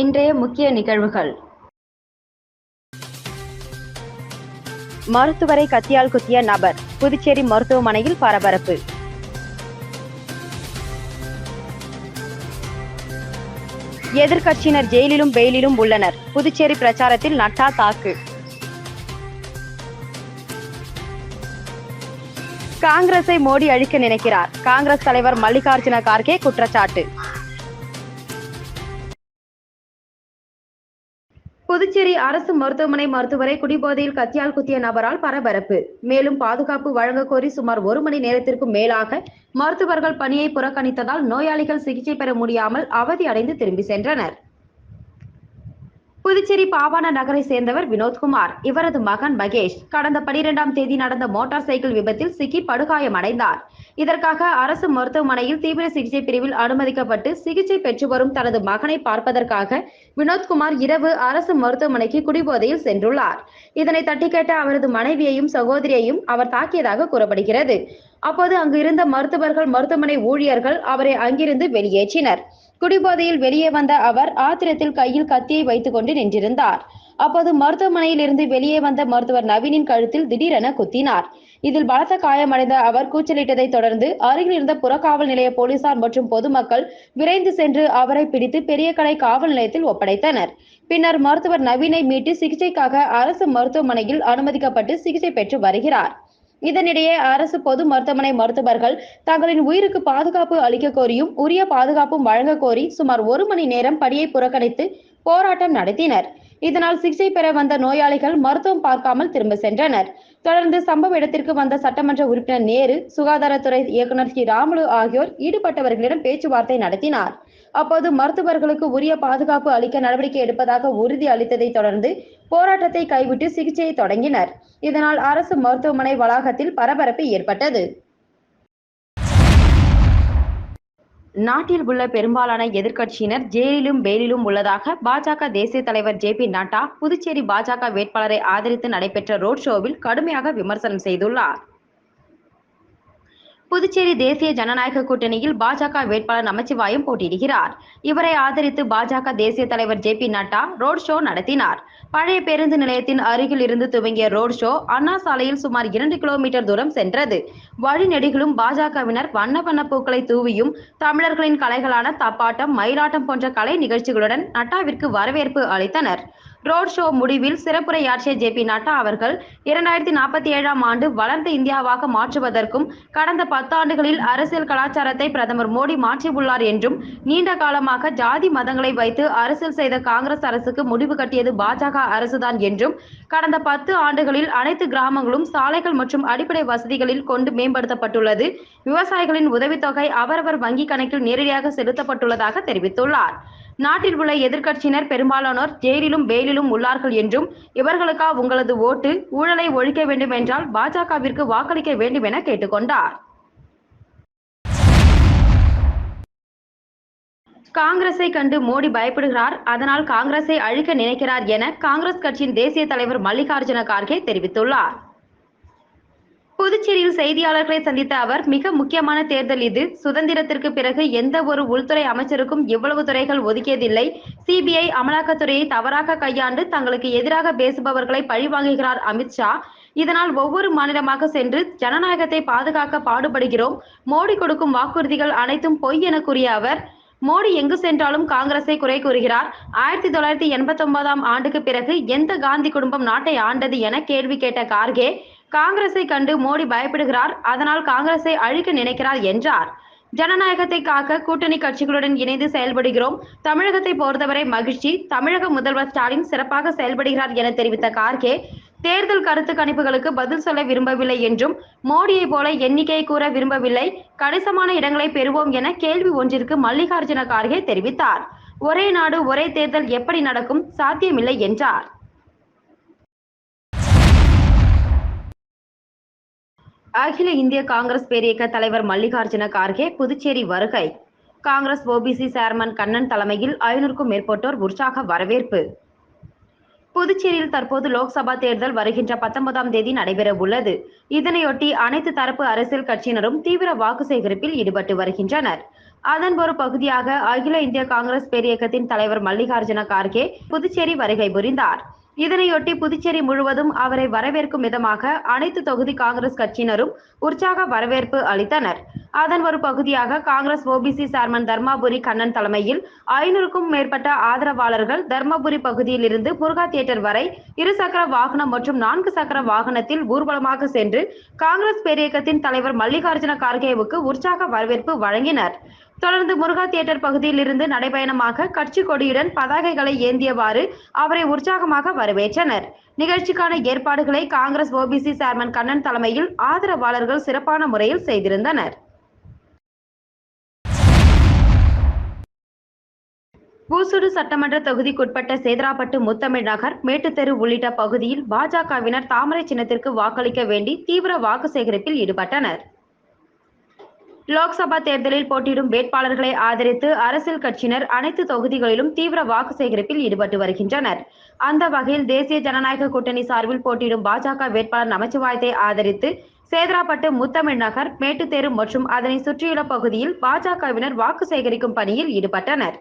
இன்றைய முக்கிய நிகழ்வுகள். மருத்துவரை கத்தியால் குத்திய நபர் புதுச்சேரி மருத்துவமனையில் பரபரப்பு. எதிர்க்கட்சியினர் ஜெயிலிலும் பெயிலிலும் உள்ளனர். புதுச்சேரி பிரச்சாரத்தில் நட்டா தாக்கு. காங்கிரஸை மோடி அழிக்க நினைக்கிறார். காங்கிரஸ் தலைவர் மல்லிகார்ஜுன கார்கே குற்றச்சாட்டு. புதுச்சேரி அரசு மருத்துவமனை மருத்துவரை குடிபோதையில் கத்தியால் குத்திய நபரால் பரபரப்பு. மேலும் பாதுகாப்பு வழங்க கோரி சுமார் ஒரு மணி நேரத்திற்கும் மேலாக மருத்துவர்கள் பணியை புறக்கணித்ததால் நோயாளிகள் சிகிச்சை பெற முடியாமல் அவதி அடைந்து திரும்பி சென்றனர். புதுச்சேரி பாவான நகரை சேர்ந்தவர் வினோத்குமார். இவரது மகன் மகேஷ் கடந்த பனிரெண்டாம் தேதி நடந்த மோட்டார் சைக்கிள் விபத்தில் சிக்கி படுகாயமடைந்தார் இதற்காக அரசு மருத்துவமனையில் தீவிர சிகிச்சை பிரிவில் அனுமதிக்கப்பட்டு சிகிச்சை பெற்று வரும் தனது மகனை பார்ப்பதற்காக வினோத்குமார் இரவு அரசு மருத்துவமனைக்கு குடிபோதையில் சென்றுள்ளார். இதனை தட்டி கேட்ட அவரது மனைவியையும் சகோதரியையும் அவர் தாக்கியதாக கூறப்படுகிறது. அப்போது அங்கு இருந்த மருத்துவர்கள் மருத்துவமனை ஊழியர்கள் அவரை அங்கிருந்து வெளியேற்றினர். குடிபோதையில் வெளியே வந்த அவர் ஆத்திரத்தில் கையில் கத்தியை வைத்துக் கொண்டு நின்றிருந்தார். அப்போது மருத்துவமனையில் இருந்து வெளியே வந்த மருத்துவர் நவீனின் கழுத்தில் திடீரென குத்தினார். இதில் பலத்த காயமடைந்த அவர் கூச்சலிட்டதை தொடர்ந்து அருகில் இருந்த புறக்காவல் நிலைய போலீசார் மற்றும் பொதுமக்கள் விரைந்து சென்று அவரை பிடித்து பெரியகடை காவல் நிலையத்தில் ஒப்படைத்தனர். பின்னர் மருத்துவர் நவீனை மீட்டு சிகிச்சைக்காக அரசு மருத்துவமனையில் அனுமதிக்கப்பட்டு சிகிச்சை பெற்று வருகிறார். இதனிடையே அரசு பொது மருத்துவமனை மருத்துவர்கள் தங்களின் உயிருக்கு பாதுகாப்பு அளிக்க கோரியும் உரிய பாதுகாப்பும் வழங்க கோரி சுமார் ஒரு மணி நேரம் பணியை புறக்கணித்து போராட்டம் நடத்தினர். இதனால் சிகிச்சை பெற வந்த நோயாளிகள் மருத்துவம் பார்க்காமல் திரும்ப சென்றனர். தொடர்ந்து சம்பவ இடத்திற்கு வந்த சட்டமன்ற உறுப்பினர் நேரு சுகாதாரத்துறை இயக்குநர் ஸ்ரீ ராமுலு ஆகியோர் ஈடுபட்டவர்களிடம் பேச்சுவார்த்தை நடத்தினார். அப்போது மருத்துவர்களுக்கு உரிய பாதுகாப்பு அளிக்க நடவடிக்கை எடுப்பதாக உறுதி அளித்ததை தொடர்ந்து போராட்டத்தை கைவிட்டு சிகிச்சையை தொடங்கினர். இதனால் அரசு மருத்துவமனை வளாகத்தில் பரபரப்பு ஏற்பட்டது. நாட்டில் உள்ள பெரும்பாலான எதிர்க்கட்சியினர் ஜெயிலிலும் பெயிலும் உள்ளதாக பாஜக தேசிய தலைவர் ஜே பி நட்டா புதுச்சேரி பாஜக வேட்பாளரை ஆதரித்து நடைபெற்ற ரோட் ஷோவில் கடுமையாக விமர்சனம் செய்துள்ளார். புதுச்சேரி தேசிய ஜனநாயக கூட்டணியில் பாஜக வேட்பாளர் நமச்சிவாயம் போட்டியிடுகிறார். இவரை ஆதரித்து பாஜக தேசிய தலைவர் J P Nadda road show நடத்தினார். பழைய பேருந்து நிலையத்தின் அருகில் இருந்து துவங்கிய ரோட் ஷோ அண்ணா சாலையில் சுமார் இரண்டு கிலோமீட்டர் தூரம் சென்றது. வழிநெடுகிலும் பாஜகவினர் வண்ண வண்ண பூக்களை தூவியும் தமிழர்களின் கலைகளான தப்பாட்டம் மயிலாட்டம் போன்ற கலை நிகழ்ச்சிகளுடன் நட்டாவிற்கு வரவேற்பு அளித்தனர். ரோட் ஷோ முடிவில் சிறப்புரையாற்றிய ஜே பி நட்டா அவர்கள் இரண்டாயிரத்தி நாற்பத்தி ஏழாம் ஆண்டு வளர்ந்த இந்தியாவாக மாற்றுவதற்கும் கடந்த பத்தாண்டுகளில் அரசியல் கலாச்சாரத்தை பிரதமர் மோடி மாற்றியுள்ளார் என்றும் நீண்ட காலமாக ஜாதி மதங்களை வைத்து அரசியல் செய்த காங்கிரஸ் அரசுக்கு முடிவு கட்டியது பாஜக அரசுதான் என்றும் கடந்த பத்து ஆண்டுகளில் அனைத்து கிராமங்களும் சாலைகள் மற்றும் அடிப்படை வசதிகளில் கொண்டு மேம்படுத்தப்பட்டுள்ளது. விவசாயிகளின் உதவித்தொகை அவரவர் வங்கி கணக்கில் நேரடியாக செலுத்தப்பட்டுள்ளதாக தெரிவித்துள்ளார். நாட்டில் உள்ள எதிர்க்கட்சியினர் பெரும்பாலானோர் ஜெயிலிலும் பெயிலிலும் உள்ளார்கள் என்றும் இவர்களுக்கா உங்களது ஓட்டு ஊழலை ஒழிக்க வேண்டும் என்றால் பாஜகவிற்கு வாக்களிக்க வேண்டும் என கேட்டுக்கொண்டார். காங்கிரஸை கண்டு மோடி பயப்படுகிறார் அதனால் காங்கிரஸை அழிக்க நினைக்கிறார் என காங்கிரஸ் கட்சியின் தேசிய தலைவர் மல்லிகார்ஜுன கார்கே தெரிவித்துள்ளார். புதுச்சேரியில் செய்தியாளர்களை சந்தித்த அவர் மிக முக்கியமான தேர்தல் இது. சுதந்திரத்திற்கு பிறகு எந்த ஒரு உள்துறை அமைச்சருக்கும் இவ்வளவு துறைகள் ஒதுக்கியதில்லை. சிபிஐ அமலாக்கத்துறையை தவறாக கையாண்டு தங்களுக்கு எதிராக பேசுபவர்களை பழிவாங்குகிறார் அமித்ஷா இதனால் ஒவ்வொரு மாநிலமாக சென்று ஜனநாயகத்தை பாதுகாக்க பாடுபடுகிறோம். மோடி கொடுக்கும் வாக்குறுதிகள் அனைத்தும் பொய் என கூறிய அவர் மோடி எங்கு சென்றாலும் காங்கிரஸை குறை கூறுகிறார். ஆயிரத்தி தொள்ளாயிரத்தி எண்பத்தி ஒன்பதாம் ஆண்டுக்கு பிறகு எந்த காந்தி குடும்பம் நாட்டை ஆண்டது என கேள்வி கேட்ட கார்கே காங்கிரஸை கண்டு மோடி பயப்படுகிறார். அதனால் காங்கிரஸை அழிக்க நினைக்கிறார் என்றார். ஜனநாயகத்தை காக்க கூட்டணி கட்சிகளுடன் இணைந்து செயல்படுகிறோம். தமிழகத்தை பொறுத்தவரை மகிழ்ச்சி. தமிழக முதல்வர் ஸ்டாலின் சிறப்பாக செயல்படுகிறார் என தெரிவித்த கார்கே தேர்தல் கருத்து கணிப்புகளுக்கு பதில் சொல்ல விரும்பவில்லை என்றும் மோடியை போல எண்ணிக்கை கூற விரும்பவில்லை. கணிசமான இடங்களை பெறுவோம் என கேள்வி ஒன்றிற்கு மல்லிகார்ஜுன கார்கே தெரிவித்தார். ஒரே நாடு ஒரே தேர்தல் எப்படி நடக்கும்? சாத்தியமில்லை என்றார். அகில இந்திய காங்கிரஸ் பேரியக்க தலைவர் மல்லிகார்ஜுன கார்கே புதுச்சேரி வருகை. காங்கிரஸ் ஓபிசி சேர்மன் கண்ணன் தலைமையில் ஐநூறுக்கும் மேற்பட்டோர் உற்சாக வரவேற்பு. புதுச்சேரியில் தற்போது லோக்சபா தேர்தல் வருகின்ற பத்தொன்பதாம் தேதி நடைபெற உள்ளது. இதனையொட்டி அனைத்து தரப்பு அரசியல் கட்சியினரும் தீவிர வாக்கு சேகரிப்பில் ஈடுபட்டு வருகின்றனர். அதன் ஒரு பகுதியாக அகில இந்திய காங்கிரஸ் பேரியக்கத்தின் தலைவர் மல்லிகார்ஜுன கார்கே புதுச்சேரி வருகை புரிந்தார். இதனையொட்டி புதுச்சேரி முழுவதும் அவரை வரவேற்கும் விதமாக அனைத்து தொகுதி காங்கிரஸ் கட்சியினரும் உற்சாக வரவேற்பு அளித்தனர். அதன் ஒரு பகுதியாக காங்கிரஸ் ஓபிசி சேர்மன் தர்மாபுரி கண்ணன் தலைமையில் ஐநூறுக்கும் மேற்பட்ட ஆதரவாளர்கள் தர்மபுரி பகுதியில் இருந்து முருகா தியேட்டர் வரை இருசக்கர வாகனம் மற்றும் நான்கு சக்கர வாகனத்தில் ஊர்வலமாக சென்று காங்கிரஸ் பேரியக்கத்தின் தலைவர் மல்லிகார்ஜுன கார்கேவுக்கு உற்சாக வரவேற்பு வழங்கினர். தொடர்ந்து முருகா தியேட்டர் பகுதியில் இருந்து நடைபயணமாக கட்சி கொடியுடன் பதாகைகளை ஏந்தியவாறு அவரை உற்சாகமாக வரவேற்றனர். நிகழ்ச்சிக்கான ஏற்பாடுகளை காங்கிரஸ் ஓபிசி சேர்மன் கண்ணன் தலைமையில் ஆதரவாளர்கள் சிறப்பான முறையில் செய்திருந்தனர். பூசுடு சட்டமன்ற தொகுதிக்குட்பட்ட சேதராப்பட்டு முத்தமிழ் நகர் மேட்டுத்தெரு உள்ளிட்ட பகுதியில் பாஜகவினர் தாமரை சின்னத்திற்கு வாக்களிக்க வேண்டி தீவிர வாக்கு சேகரிப்பில் ஈடுபட்டனர். லோக்சபா தேர்தலில் போட்டியிடும் வேட்பாளர்களை ஆதரித்து அரசியல் கட்சியினர் அனைத்து தொகுதிகளிலும் தீவிர வாக்கு சேகரிப்பில் ஈடுபட்டு வருகின்றனர். அந்த வகையில் தேசிய ஜனநாயக கூட்டணி சார்பில் போட்டியிடும் பாஜக வேட்பாளர் நமச்சிவாயத்தை ஆதரித்து சேதராப்பட்டு முத்தமிழ் நகர் மேட்டுத்தேரு மற்றும் அதனை சுற்றியுள்ள பகுதியில் பாஜகவினர் வாக்கு சேகரிக்கும் பணியில் ஈடுபட்டனர்.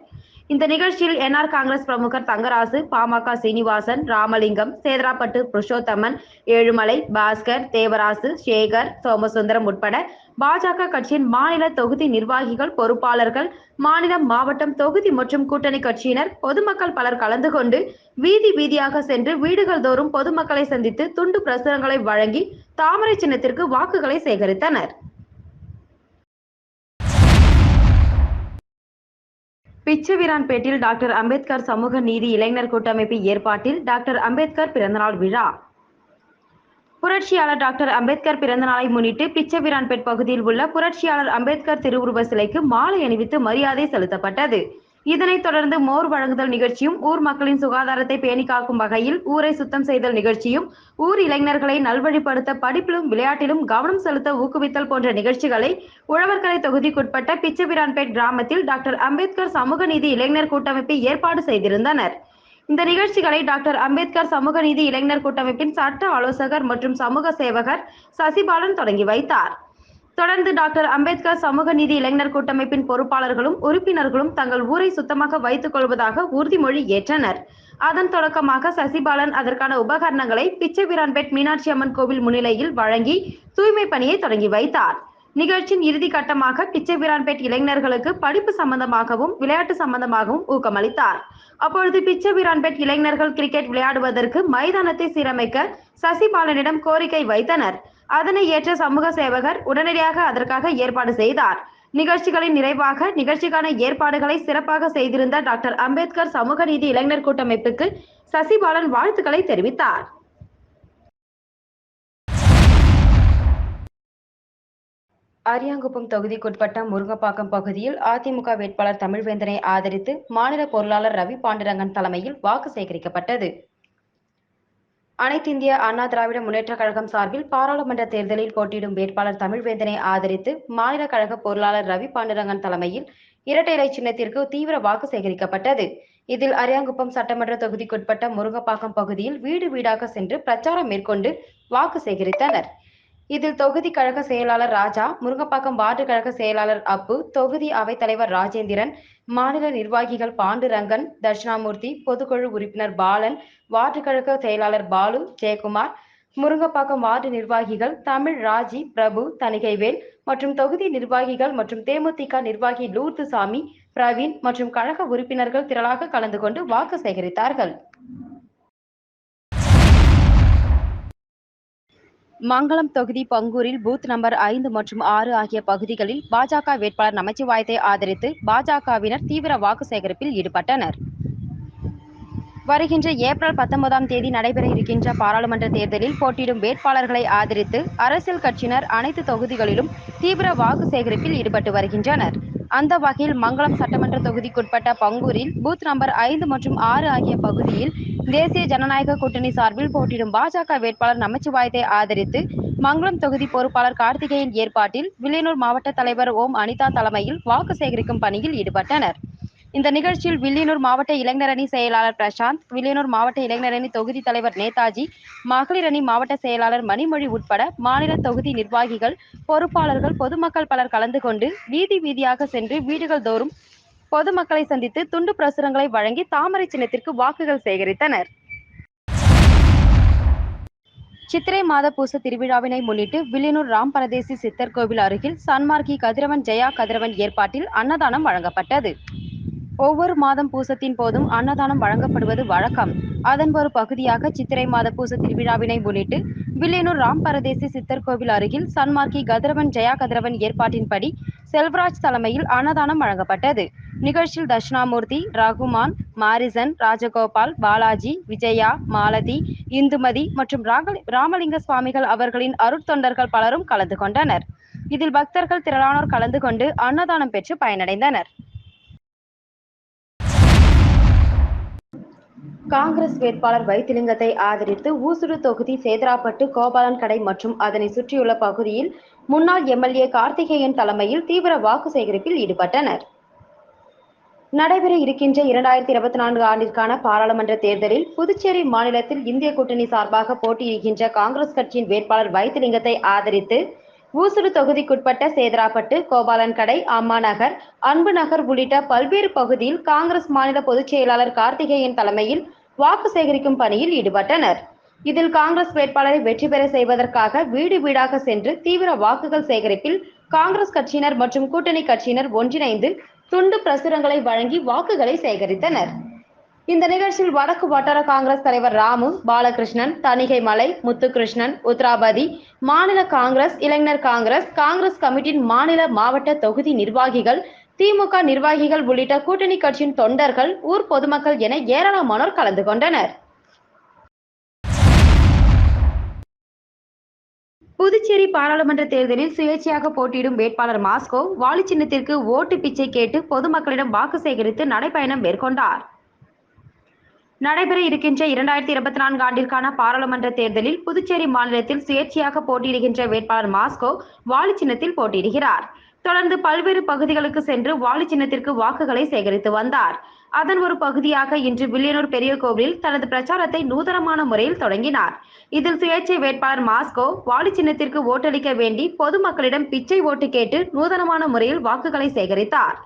இந்த நிகழ்ச்சியில் என்ஆர் காங்கிரஸ் பிரமுகர் தங்கராசு பாமக சீனிவாசன் ராமலிங்கம் சேதராப்பட்டு புருஷோத்தமன் ஏழுமலை பாஸ்கர் தேவராசு சேகர் சோமசுந்தரம் உட்பட பாஜக கட்சியின் மாநில தொகுதி நிர்வாகிகள் பொறுப்பாளர்கள் மாநிலம் மாவட்டம் தொகுதி மற்றும் கூட்டணி கட்சியினர் பொதுமக்கள் பலர் கலந்து கொண்டு வீதி வீதியாக சென்று வீடுகள் தோறும் பொதுமக்களை சந்தித்து துண்டு பிரசுரங்களை வழங்கி தாமரை சின்னத்திற்கு வாக்குகளை சேகரித்தனர். பிச்சவீரான்பேட்டில் டாக்டர் அம்பேத்கர் சமூக நீதி இளைஞர் கூட்டமைப்பு ஏற்பாட்டில் டாக்டர் அம்பேத்கர் பிறந்தநாள் விழா. புரட்சியாளர் டாக்டர் அம்பேத்கர் பிறந்தநாளை முன்னிட்டு பிச்சவீரான்பேட் பகுதியில் உள்ள புரட்சியாளர் அம்பேத்கர் திருவுருவ சிலைக்கு மாலை அணிவித்து மரியாதை செலுத்தப்பட்டது. இதனைத் தொடர்ந்து மோர் வழங்குதல் நிகழ்ச்சியும் ஊர் மக்களின் சுகாதாரத்தை பேணி காக்கும் வகையில் ஊரை சுத்தம் செய்தல் நிகழ்ச்சியும் ஊர் இளைஞர்களை நல்வழிப்படுத்த படிப்பிலும் விளையாட்டிலும் கவனம் செலுத்த ஊக்குவித்தல் போன்ற நிகழ்ச்சிகளை உழவர்கரை தொகுதிக்குட்பட்ட பிச்சபிரான்பேட் கிராமத்தில் டாக்டர் அம்பேத்கர் சமூக நீதி இளைஞர் கூட்டமைப்பு ஏற்பாடு செய்திருந்தனர். இந்த நிகழ்ச்சிகளை டாக்டர் அம்பேத்கர் சமூக நீதி இளைஞர் கூட்டமைப்பின் சட்ட ஆலோசகர் மற்றும் சமூக சேவகர் சசிபாலன் தொடங்கி வைத்தார். தொடர்ந்து டாக்டர் அம்பேத்கர் சமூக நீதி இளைஞர் கூட்டமைப்பின் பொறுப்பாளர்களும் உறுப்பினர்களும் தங்கள் ஊரை சுத்தமாக வைத்துக் கொள்வதாக உறுதிமொழி ஏற்றனர். அதன் தொடக்கமாக சசிபாலன் அதற்கான உபகரணங்களை பிச்சைவீரான்பேட் மீனாட்சி அம்மன் கோவில் முன்னிலையில் வழங்கி தூய்மை பணியை தொடங்கி வைத்தார். நிகழ்ச்சியின் இறுதி கட்டமாக பிச்சைவீரான்பேட் இளைஞர்களுக்கு படிப்பு சம்பந்தமாகவும் விளையாட்டு சம்பந்தமாகவும் ஊக்கமளித்தார். அப்பொழுது பிச்சைவீரான்பேட் இளைஞர்கள் கிரிக்கெட் விளையாடுவதற்கு மைதானத்தை சீரமைக்க சசிபாலனிடம் கோரிக்கை வைத்தனர். அதனை ஏற்ற சமூக சேவகர் உடனடியாக அதற்காக ஏற்பாடு செய்தார். நிகழ்ச்சிகளின் நிறைவாக நிகழ்ச்சிக்கான ஏற்பாடுகளை சிறப்பாக செய்திருந்த டாக்டர் அம்பேத்கர் சமூக நீதி இளைஞர் கூட்டமைப்புக்கு சசிபாலன் வாழ்த்துக்களை தெரிவித்தார். அரியாங்குப்பம் தொகுதிக்குட்பட்ட முருங்கப்பாக்கம் பகுதியில் அதிமுக வேட்பாளர் தமிழ்வேந்தனை ஆதரித்து மாநில பொருளாளர் ரவி பாண்டுரங்கன் தலைமையில் வாக்கு சேகரிக்கப்பட்டது. அனைத்திந்திய அண்ணா திராவிட முன்னேற்ற கழகம் சார்பில் பாராளுமன்ற தேர்தலில் போட்டியிடும் வேட்பாளர் தமிழ்வேந்தனை ஆதரித்து மாநில கழக பொருளாளர் ரவி பாண்டுரங்கன் தலைமையில் இரட்டை இலை சின்னத்திற்கு தீவிர வாக்கு சேகரிக்கப்பட்டது. இதில் அரியாங்குப்பம் சட்டமன்ற தொகுதிக்குட்பட்ட முருங்கப்பாக்கம் பகுதியில் வீடு வீடாக சென்று பிரச்சாரம் மேற்கொண்டு வாக்கு சேகரித்தனர். இதில் தொகுதி கழக செயலாளர் ராஜா முருங்கப்பாக்கம் வார்டு கழக செயலாளர் அப்பு தொகுதி அவைத்தலைவர் ராஜேந்திரன் மாநில நிர்வாகிகள் பாண்டுரங்கன் தட்சிணாமூர்த்தி பொதுக்குழு உறுப்பினர் பாலன் வார்டு கழக செயலாளர் பாலு ஜெயக்குமார் முருங்கப்பாக்கம் வார்டு நிர்வாகிகள் தமிழ் ராஜி பிரபு தணிகைவேல் மற்றும் தொகுதி நிர்வாகிகள் மற்றும் தேமுதிக நிர்வாகி லூர்துசாமி பிரவீன் மற்றும் கழக உறுப்பினர்கள் திரளாக கலந்து கொண்டு வாக்கு சேகரித்தார்கள். மங்களம் தொகுதி பங்கூரில் பூத் நம்பர் ஐந்து மற்றும் ஆறு ஆகிய பகுதிகளில் பாஜக வேட்பாளர் நமச்சிவாயத்தை ஆதரித்து பாஜகவினர் தீவிர வாக்கு சேகரிப்பில் ஈடுபட்டனர். வருகின்ற ஏப்ரல் பத்தொன்பதாம் தேதி நடைபெற இருக்கின்ற பாராளுமன்ற தேர்தலில் போட்டியிடும் வேட்பாளர்களை ஆதரித்து அரசியல் கட்சியினர் அனைத்து தொகுதிகளிலும் தீவிர வாக்கு சேகரிப்பில் ஈடுபட்டு வருகின்றனர். அந்த வகையில் மங்களம் சட்டமன்ற தொகுதிக்குட்பட்ட பங்கூரில் பூத் நம்பர் ஐந்து மற்றும் ஆறு ஆகிய பகுதியில் தேசிய ஜனநாயக கூட்டணி சார்பில் போட்டியிடும் பாஜக வேட்பாளர் நமச்சிவாயத்தை ஆதரித்து மங்களம் தொகுதி பொறுப்பாளர் கார்த்திகேயன் ஏற்பாட்டில் வில்லியனூர் மாவட்ட தலைவர் ஓம் அனிதா தலைமையில் வாக்கு சேகரிக்கும் பணியில் ஈடுபட்டனர். இந்த நிகழ்ச்சியில் வில்லியனூர் மாவட்ட இளைஞரணி செயலாளர் பிரசாந்த் வில்லியனூர் மாவட்ட இளைஞரணி தொகுதி தலைவர் நேதாஜி மகளிர் அணி மாவட்ட செயலாளர் மணிமொழி உட்பட மாநில தொகுதி நிர்வாகிகள் பொறுப்பாளர்கள் பொதுமக்கள் பலர் கலந்து கொண்டு வீதி வீதியாக சென்று வீடுகள் தோறும் பொதுமக்களை சந்தித்து துண்டு பிரசுரங்களை வழங்கி தாமரை சின்னத்திற்கு வாக்குகள் சேகரித்தனர். சித்திரை மாத பூச திருவிழாவினை முன்னிட்டு வில்லியனூர் ராம் பரதேசி சித்தர் கோவில் அருகில் சன்மார்க்கி கதிரவன் ஜெயா கதிரவன் ஏற்பாட்டில் அன்னதானம் வழங்கப்பட்டது. ஒவ்வொரு மாதம் பூசத்தின் போதும் அன்னதானம் வழங்கப்படுவது வழக்கம். அதன் ஒரு பகுதியாக சித்திரை மாத பூச திருவிழாவினை முன்னிட்டு வில்லியனூர் ராம் பரதேசி சித்தர் கோவில் அருகில் சன்மார்க்கி கதிரவன் ஜெயா கதிரவன் ஏற்பாட்டின்படி செல்வராஜ் தலைமையில் அன்னதானம் வழங்கப்பட்டது. நிகழ்ச்சியில் தட்சிணாமூர்த்தி ரகுமான் மாரிசன் ராஜகோபால் பாலாஜி விஜயா மாலதி இந்துமதி மற்றும் ராமலிங்க சுவாமிகள் அவர்களின் அருட்தொண்டர்கள் பலரும் கலந்து கொண்டனர். இதில் பக்தர்கள் திரளானோர் கலந்து கொண்டு அன்னதானம் பெற்று பயனடைந்தனர். காங்கிரஸ் வேட்பாளர் வைத்திலிங்கத்தை ஆதரித்து ஊசுடு தொகுதி சேதராப்பட்டு கோபாலன் கடை மற்றும் அதனை சுற்றியுள்ள பகுதியில் முன்னாள் எம்எல்ஏ கார்த்திகேயன் தலைமையில் தீவிர வாக்கு சேகரிப்பில் ஈடுபட்டனர். நடைபெற இருக்கின்ற இரண்டாயிரத்தி இருபத்தி நான்கு ஆண்டிற்கான பாராளுமன்ற தேர்தலில் புதுச்சேரி மாநிலத்தில் இந்திய கூட்டணி சார்பாக போட்டியிடுகின்ற காங்கிரஸ் கட்சியின் வேட்பாளர் வைத்திலிங்கத்தை ஆதரித்து ஊசுடு தொகுதிக்குட்பட்ட சேதராப்பட்டு கோபாலன் கடை அம்மா நகர் அன்பு நகர் உள்ளிட்ட பல்வேறு பகுதியில் காங்கிரஸ் மாநில பொதுச் செயலாளர் கார்த்திகேயன் தலைமையில் வாக்கு சேகரிக்கும் பணியில் ஈடுபட்டனர். இதில் காங்கிரஸ் வேட்பாளரை வெற்றி பெற செய்வதற்காக வீடு வீடாக சென்று தீவிர வாக்குகள் சேகரிப்பில் காங்கிரஸ் கட்சியினர் மற்றும் கூட்டணி கட்சியினர் ஒன்றிணைந்து துண்டு பிரசுரங்களை வழங்கி வாக்குகளை சேகரித்தனர். இந்த நிகழ்ச்சியில் வடக்கு வட்டார காங்கிரஸ் தலைவர் ராமு பாலகிருஷ்ணன் தணிகை மலை முத்துகிருஷ்ணன் உத்ராபதி மாநில காங்கிரஸ் இளைஞர் காங்கிரஸ் காங்கிரஸ் கமிட்டியின் மாநில மாவட்ட தொகுதி நிர்வாகிகள் திமுக நிர்வாகிகள் உள்ளிட்ட கூட்டணி கட்சியின் தொண்டர்கள் ஊர் பொதுமக்கள் என ஏராளமானோர் கலந்து கொண்டனர். புதுச்சேரி பாராளுமன்ற தேர்தலில் சுயேட்சையாக போட்டியிடும் வேட்பாளர் மாஸ்கோ வாலி சின்னத்திற்கு ஓட்டு பிச்சை கேட்டு பொதுமக்களிடம் வாக்கு சேகரித்து நடைபயணம் மேற்கொண்டார். நடைபெற இருக்கின்ற இரண்டாயிரத்தி இருபத்தி நான்கு ஆண்டிற்கான பாராளுமன்ற தேர்தலில் புதுச்சேரி மாநிலத்தில் சுயேட்சையாக போட்டியிடுகின்ற வேட்பாளர் மாஸ்கோ வாலி சின்னத்தில் போட்டியிடுகிறார். தொடர்ந்து பல்வேறு பகுதிகளுக்கு சென்று வாலி சின்னத்திற்கு வாக்குகளை சேகரித்து வந்தார். அதன் ஒரு பகுதியாக இன்று வில்லியனூர் பெரிய கோவிலில் தனது பிரச்சாரத்தை நூதனமான முறையில் தொடங்கினார். இதில் சுயேட்சை வேட்பாளர் மாஸ்கோ வாலி சின்னத்திற்கு ஓட்டளிக்க வேண்டி பொதுமக்களிடம் பிச்சை ஓட்டு கேட்டு நூதனமான முறையில் வாக்குகளை சேகரித்தார்.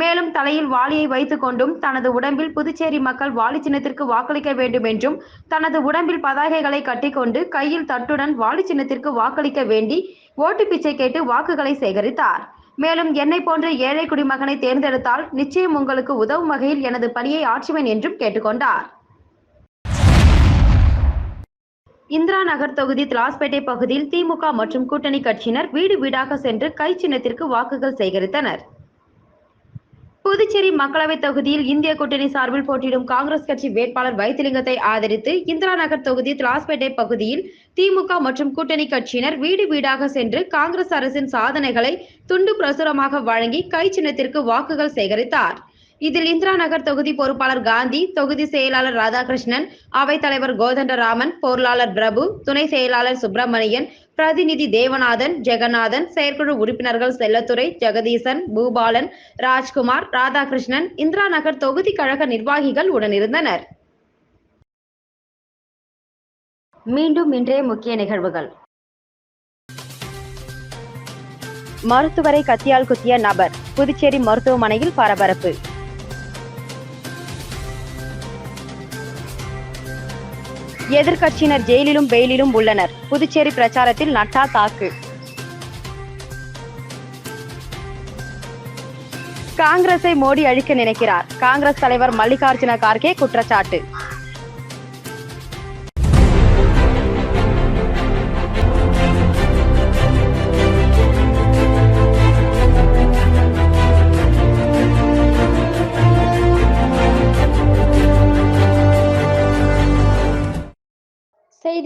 மேலும் தலையில் வாளியை வைத்துக் கொண்டும் தனது உடம்பில் புதுச்சேரி மக்கள் வாலி சின்னத்திற்கு வாக்களிக்க வேண்டும் என்றும் தனது உடம்பில் பதாகைகளை கட்டிக்கொண்டு கையில் தட்டுடன் வாலி சின்னத்திற்கு வாக்களிக்க வேண்டி ஓட்டு பிச்சை கேட்டு வாக்குகளை சேகரித்தார். மேலும் என்னை போன்ற ஏழை குடிமகனை தேர்ந்தெடுத்தால் நிச்சயம் உங்களுக்கு உதவும் வகையில் எனது பணியை ஆற்றுவேன் என்றும் கேட்டுக்கொண்டார். இந்திரா நகர் தொகுதி திலாஸ்பேட்டை பகுதியில் திமுக மற்றும் கூட்டணி கட்சியினர் வீடு வீடாக சென்று கை சின்னத்திற்கு வாக்குகள் சேகரித்தனர். புதுச்சேரி மக்களவைத் தொகுதியில் இந்திய கூட்டணி சார்பில் போட்டியிடும் காங்கிரஸ் கட்சி வேட்பாளர் வைத்திலிங்கத்தை ஆதரித்து இந்திரா நகர் தொகுதி திலாஸ்பேட்டை பகுதியில் திமுக மற்றும் கூட்டணி கட்சியினர் வீடு வீடாக சென்று காங்கிரஸ் அரசின் சாதனைகளை துண்டு பிரசுரமாக வழங்கி கை சின்னத்திற்கு வாக்குகள் சேகரித்தார். இதில் இந்திரா நகர் தொகுதி பொறுப்பாளர் காந்தி தொகுதி செயலாளர் ராதாகிருஷ்ணன் அவைத்தலைவர் கோதண்டராமன் பொருளாளர் பிரபு துணை செயலாளர் சுப்பிரமணியன் பிரதிநிதி தேவநாதன் ஜெகநாதன் செயற்குழு உறுப்பினர்கள் செல்லத்துறை ஜெகதீசன் பூபாலன் ராஜ்குமார் ராதாகிருஷ்ணன் இந்திரா நகர் தொகுதி கழக நிர்வாகிகள் உடனிருந்தனர். மீண்டும் இன்றைய முக்கிய நிகழ்வுகள். மருத்துவரை கத்தியால் குத்திய நபர் புதுச்சேரி மருத்துவமனையில் பரபரப்பு. எதிர்க்கட்சியினர் ஜெயிலிலும் பெயிலிலும் உள்ளனர். புதுச்சேரி பிரச்சாரத்தில் நட்டா தாக்கு. காங்கிரஸை மோடி அழிக்க நினைக்கிறார். காங்கிரஸ் தலைவர் மல்லிகார்ஜுன கார்கே குற்றச்சாட்டு.